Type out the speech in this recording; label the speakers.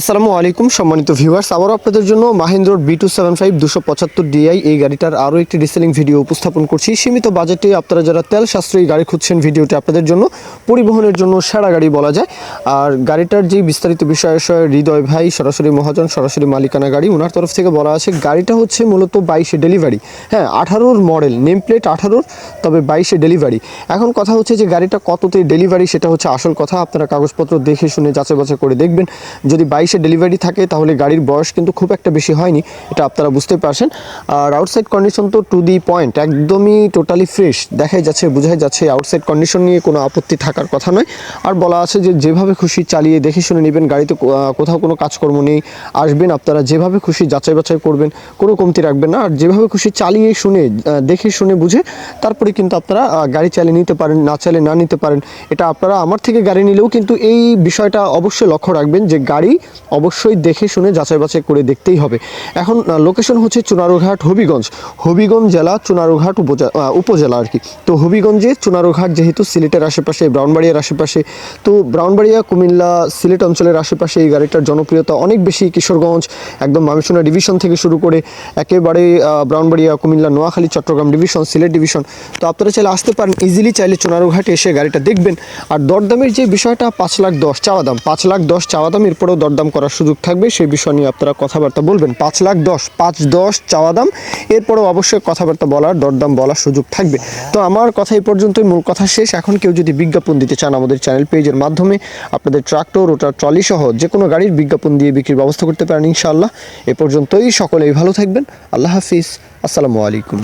Speaker 1: আসসালামু আলাইকুম, সম্মানিত ভিউয়ার্স। আবারও আপনাদের জন্য মাহিন্দ্রর বি টু সেভেন ফাইভ দুশো পঁচাত্তর ডিআই এই গাড়িটার আরও একটি রিসেলিং ভিডিও উপস্থাপন করছি। সীমিত বাজেটে আপনারা যারা তেল সাশ্রয়ী গাড়ি খুঁজছেন ভিডিওটি আপনাদের জন্য পরিবহনের জন্য সেরা গাড়ি বলা যায়। আর গাড়িটার যে বিস্তারিত বিষয় হৃদয় ভাই, সরাসরি মহাজন, সরাসরি মালিকানা গাড়ি ওনার তরফ থেকে বলা আছে, গাড়িটা হচ্ছে মূলত বাইশে ডেলিভারি। হ্যাঁ আঠারোর মডেল নেম প্লেট আঠারোর, তবে বাইশে ডেলিভারি। এখন কথা হচ্ছে যে গাড়িটা কততে ডেলিভারি সেটা হচ্ছে আসল কথা। আপনারা কাগজপত্র দেখে শুনে যাচাই বাছাই করে দেখবেন। যদি বাইশে ডেলিভারি থাকে, তাহলে গাড়ির বয়স কিন্তু খুব একটা বেশি হয়নি, এটা আপনারা বুঝতে পারছেন। আর আউটসাইড কন্ডিশন তো টু দি পয়েন্ট একদমই টোটালি ফ্রেশ দেখাই যাচ্ছে, বোঝাই যাচ্ছে আউটসাইড কন্ডিশন নিয়ে কোনো আপত্তি থাকার কথা নয়। আর বলা আছে যে যেভাবে খুশি চালিয়ে দেখে শুনে নেবেন, গাড়িতে কোথাও কোনো কাজকর্ম নেই, আসবেন, আপনারা যেভাবে খুশি যাচাই বাছাই করবেন, কোনো কমতি রাখবেন না। আর যেভাবে খুশি চালিয়ে শুনে দেখে শুনে বুঝে, তারপরে কিন্তু আপনারা গাড়ি চালিয়ে নিতে পারেন, না চালিয়ে না নিতে পারেন, এটা আপনারা আমার থেকে গাড়ি নিলেও কিন্তু এই বিষয়টা অবশ্যই লক্ষ্য রাখবেন যে গাড়ি অবশ্যই দেখে শুনে যাচাই বাছাই করে দেখতেই হবে। এখন লোকেশন হচ্ছে চুনারুঘাট, হবিগঞ্জ। হবিগঞ্জ জেলা চুনারুঘাট উপজেলা উপজেলা আর কি। তো হবিগঞ্জে চুনারুঘাট যেহেতু সিলেটের আশেপাশে ব্রাউনবাড়িয়ার আশেপাশে, তো ব্রাউনবাড়িয়া কুমিল্লা, সিলেট অঞ্চলের আশেপাশে এই গাড়িটার জনপ্রিয়তা অনেক বেশি কিশোরগঞ্জ, একদম মামিসোনা ডিভিশন থেকে শুরু করে একেবারে ব্রাউনবাড়িয়া কুমিল্লা, নোয়াখালী, চট্টগ্রাম ডিভিশন, সিলেট ডিভিশন। তো আপনারা চাইলে আসতে পারেন ইজিলি চাইলে চুনারুঘাটে এসে গাড়িটা দেখবেন। আর দরদামের যে বিষয়টা, পাঁচ লাখ দশ চাওয়া দাম। পাঁচ লাখ দশ চাওয়া দাম, এরপরেও দরদাম করার সুযোগ থাকবে, সেই বিষয় নিয়ে আপনারা কথাবার্তা বলবেন। পাঁচ লাখ দশ, পাঁচ দশ চাওয়া দাম, এরপরেও অবশ্যই কথাবার্তা বলার, দরদাম বলার সুযোগ থাকবে। তো আমার কথা এই পর্যন্তই, মূল কথা শেষ। এখন কেউ যদি বিজ্ঞাপন দিতে চান আমাদের চ্যানেল পেজের মাধ্যমে, আপনাদের ট্রাক্টর ওটার ট্রলি সহ যে কোনো গাড়ির বিজ্ঞাপন দিয়ে বিক্রির ব্যবস্থা করতে পারেন ইনশাআল্লাহ। এ পর্যন্তই, সকলেই ভালো থাকবেন। আল্লাহ হাফিজ। আসসালামু আলাইকুম।